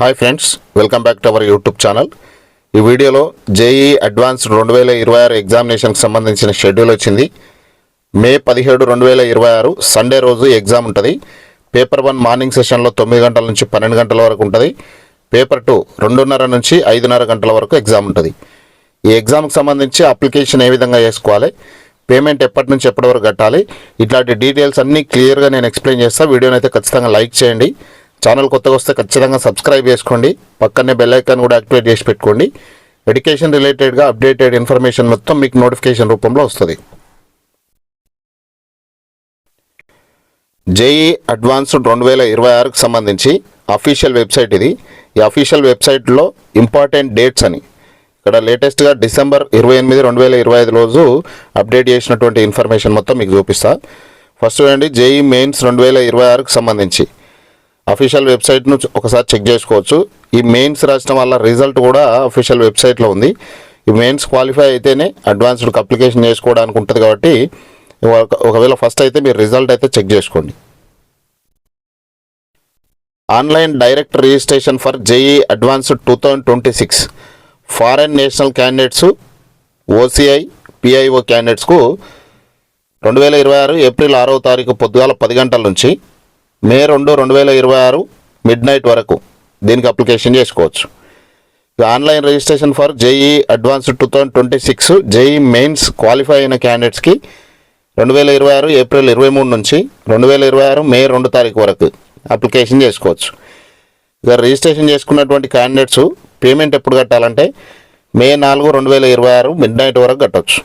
Hi friends welcome back to our YouTube channel. ఈ వీడియోలో JEE advanced రెండు వేల ఇరవై ఆరు ఎగ్జామినేషన్కి సంబంధించిన షెడ్యూల్ వచ్చింది. మే పదిహేడు రెండు వేల ఇరవై ఆరు సండే రోజు ఎగ్జామ్ ఉంటుంది. పేపర్ వన్ మార్నింగ్ సెషన్లో తొమ్మిది గంటల నుంచి పన్నెండు గంటల వరకు ఉంటుంది. పేపర్ టూ రెండున్నర నుంచి ఐదున్నర గంటల వరకు ఎగ్జామ్ ఉంటుంది. ఈ ఎగ్జామ్కి సంబంధించి అప్లికేషన్ ఏ విధంగా చేసుకోవాలి పేమెంట్ ఎప్పటి నుంచి ఎప్పటి వరకు కట్టాలి ఇట్లాంటి డీటెయిల్స్ అన్నీ క్లియర్గా నేను ఎక్స్ప్లెయిన్ చేస్తాను వీడియోని అయితే ఖచ్చితంగా లైక్ చేయండి. ఛానల్ కొత్తగా వస్తే ఖచ్చితంగా సబ్స్క్రైబ్ చేసుకోండి. పక్కనే బెల్ ఐకాన్ కూడా యాక్టివేట్ చేసి పెట్టుకోండి. ఎడ్యుకేషన్ రిలేటెడ్గా అప్డేటెడ్ ఇన్ఫర్మేషన్ మొత్తం మీకు నోటిఫికేషన్ రూపంలో వస్తుంది. జేఈ అడ్వాన్స్డ్ రెండు వేల ఇరవై ఆరుకు సంబంధించి అఫీషియల్ వెబ్సైట్ ఇది. ఈ అఫీషియల్ వెబ్సైట్లో ఇంపార్టెంట్ డేట్స్ అని. ఇక్కడ లేటెస్ట్గా డిసెంబర్ ఇరవై ఎనిమిది రెండు వేల ఇరవై ఐదు రోజు అప్డేట్ చేసినటువంటి ఇన్ఫర్మేషన్ మొత్తం మీకు చూపిస్తా. ఫస్ట్ చూడండి జేఈ మెయిన్స్ రెండు వేల ఇరవై ఆరుకు సంబంధించి. అఫీషియల్ వెబ్సైట్ను ఒకసారి చెక్ చేసుకోవచ్చు. ఈ మెయిన్స్ రాసిన వల్ల రిజల్ట్ కూడా అఫీషియల్ వెబ్సైట్లో ఉంది. ఈ మెయిన్స్ క్వాలిఫై అయితేనే అడ్వాన్స్డ్కి అప్లికేషన్ చేసుకోవడానికి ఉంటుంది కాబట్టి ఒకవేళ ఫస్ట్ అయితే మీరు రిజల్ట్ అయితే చెక్ చేసుకోండి. Online direct registration for JEE Advanced two thousand twenty six foreign national candidates OCI PIO క్యాండిడేట్స్కు రెండు వేల ఇరవై ఆరు ఏప్రిల్ ఆరవ తారీఖు పొద్దుగాల పది గంటల నుంచి మే రెండు రెండు వేల ఇరవై ఆరు మిడ్ నైట్ వరకు దీనికి అప్లికేషన్ చేసుకోవచ్చు. Online registration for JEE Advanced two thousand twenty six JEE Mains qualify అయిన క్యాండిడేట్స్కి రెండు వేల ఇరవై ఆరు ఏప్రిల్ ఇరవై మూడు నుంచి రెండు వేల ఇరవై ఆరు మే రెండు తారీఖు వరకు అప్లికేషన్ చేసుకోవచ్చు. ఇక రిజిస్ట్రేషన్ చేసుకున్నటువంటి క్యాండిడేట్స్ పేమెంట్ ఎప్పుడు కట్టాలంటే మే నాలుగు రెండు వేల ఇరవై ఆరు మిడ్ నైట్ వరకు కట్టవచ్చు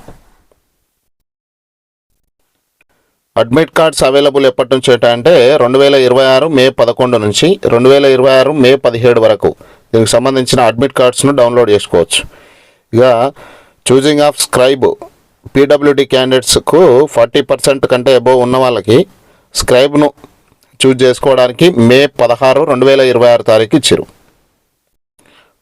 అడ్మిట్ కార్డ్స్ అవైలబుల్ ఎప్పటి నుంచి అంటే రెండు వేల ఇరవై ఆరు మే పదకొండు నుంచి రెండు వేల ఇరవై ఆరు మే పదిహేడు వరకు. దీనికి సంబంధించిన అడ్మిట్ కార్డ్స్ను డౌన్లోడ్ చేసుకోవచ్చు. ఇక చూజింగ్ ఆఫ్ స్క్రైబ్ పీడబ్ల్యూడి క్యాండిడేట్స్కు ఫార్టీ పర్సెంట్ కంటే అబోవ్ ఉన్న వాళ్ళకి స్క్రైబ్ను చూజ్ చేసుకోవడానికి మే పదహారు రెండు వేల ఇరవై ఆరు తారీఖు ఇచ్చారు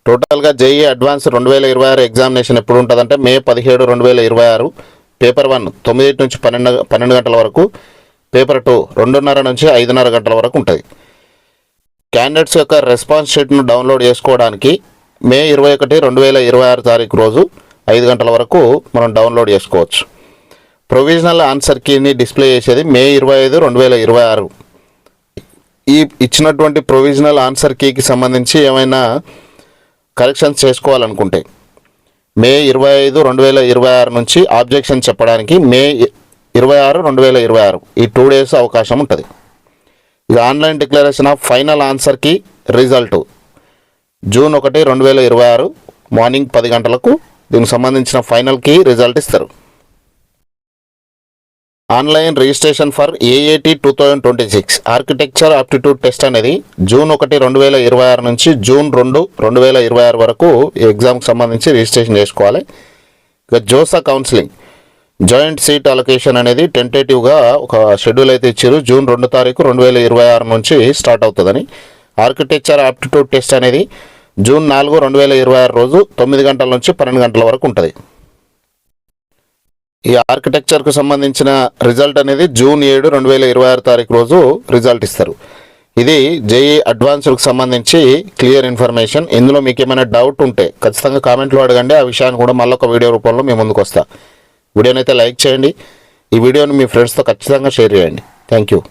టోటల్గా జేఈ అడ్వాన్స్ రెండు వేల ఇరవై ఆరు ఎగ్జామినేషన్ ఎప్పుడు ఉంటుందంటే మే పదిహేడు రెండు వేల ఇరవై ఆరు పేపర్ వన్ తొమ్మిది నుంచి పన్నెండు పన్నెండు గంటల వరకు పేపర్ టూ రెండున్నర నుంచి ఐదున్నర గంటల వరకు ఉంటుంది క్యాండిడేట్స్ యొక్క రెస్పాన్స్ షీట్ను డౌన్లోడ్ చేసుకోవడానికి మే ఇరవై ఒకటి రెండు వేల ఇరవై ఆరు తారీఖు రోజు ఐదు గంటల వరకు మనం డౌన్లోడ్ చేసుకోవచ్చు. ప్రొవిజనల్ ఆన్సర్ కీని డిస్ప్లే చేసేది మే ఇరవై ఐదు రెండు వేల ఇరవై ఆరు. ఈ ఇచ్చినటువంటి ప్రొవిజనల్ ఆన్సర్ కీకి సంబంధించి ఏమైనా కరెక్షన్స్ చేసుకోవాలనుకుంటే మే ఇరవై ఐదు రెండు వేల ఇరవై ఆరు నుంచి ఆబ్జెక్షన్ చెప్పడానికి మే ఇరవై ఆరు రెండు వేల ఇరవై ఆరు. ఈ టూ డేస్ అవకాశం ఉంటుంది. ఇది ఆన్లైన్ డిక్లరేషన్ ఆఫ్ ఫైనల్ ఆన్సర్కి రిజల్ట్. జూన్ ఒకటి రెండు వేల ఇరవై ఆరు మార్నింగ్ పది గంటలకు దీనికి సంబంధించిన ఫైనల్కి రిజల్ట్ ఇస్తారు. Online registration for AAT two thousand twenty six architecture aptitude test అనేది జూన్ ఒకటి రెండు వేల ఇరవై ఆరు నుంచి జూన్ రెండు రెండు వేల ఇరవై ఆరు వరకు ఈ ఎగ్జామ్కి సంబంధించి రిజిస్ట్రేషన్ చేసుకోవాలి. ఇక JoSAA counselling joint seat allocation అనేది టెంటేటివ్గా ఒక షెడ్యూల్ అయితే ఇచ్చారు. జూన్ రెండు తారీఖు రెండు వేల ఇరవై ఆరు నుంచి స్టార్ట్ అవుతుందని. ఆర్కిటెక్చర్ ఆప్టిట్యూడ్ టెస్ట్ అనేది జూన్ నాలుగు రెండు వేల ఇరవై ఆరు రోజు తొమ్మిది గంటల నుంచి పన్నెండు గంటల వరకు ఉంటుంది. ఈ ఆర్కిటెక్చర్కు సంబంధించిన రిజల్ట్ అనేది జూన్ ఏడు రెండు వేల ఇరవై ఆరు తారీఖు రోజు రిజల్ట్ ఇస్తారు. ఇది జేఈ అడ్వాన్స్డ్కి సంబంధించి క్లియర్ ఇన్ఫర్మేషన్ ఇందులో మీకు ఏమైనా డౌట్ ఉంటే ఖచ్చితంగా కామెంట్లో అడగండి. ఆ విషయాన్ని కూడా మళ్ళొక ఒక వీడియో రూపంలో మేము ముందుకు వస్తా. వీడియోనైతే అయితే లైక్ చేయండి. ఈ వీడియోని మీ ఫ్రెండ్స్తో ఖచ్చితంగా షేర్ చేయండి. Thank you